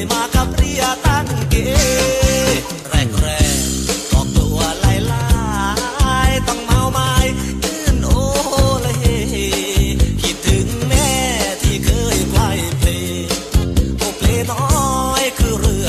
ยมากับเรียตั้เกแรกแกออตัวลลายต้องเมาไม้ขึ้นโอเลยคิดถึงแม่ที่เคยไกลเพลงโอเพลน้อยคือเรือ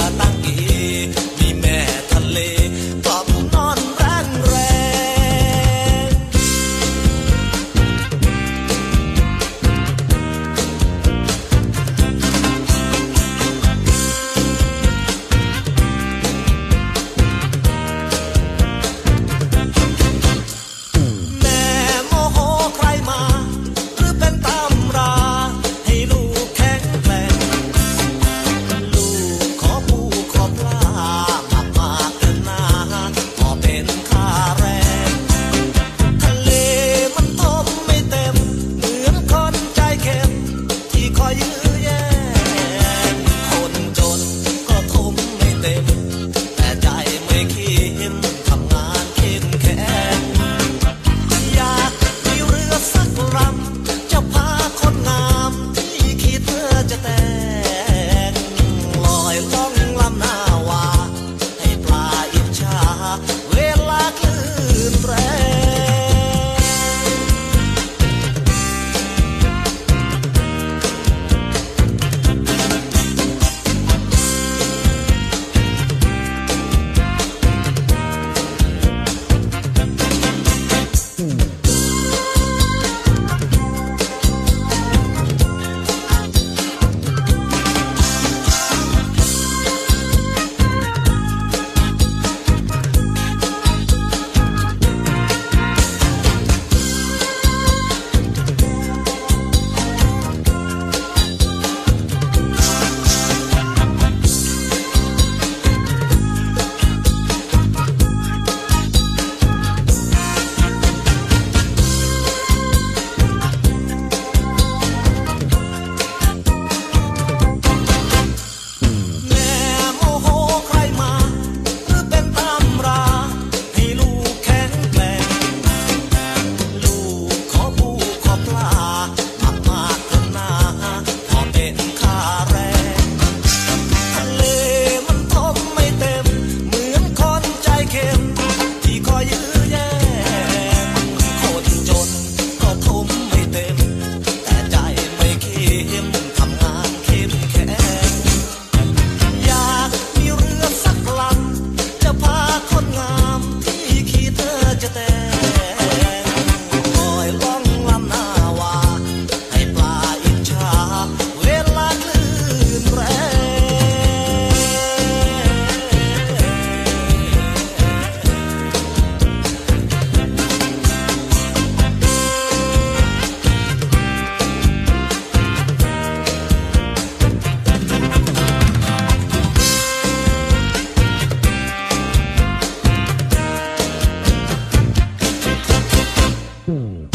Hmm.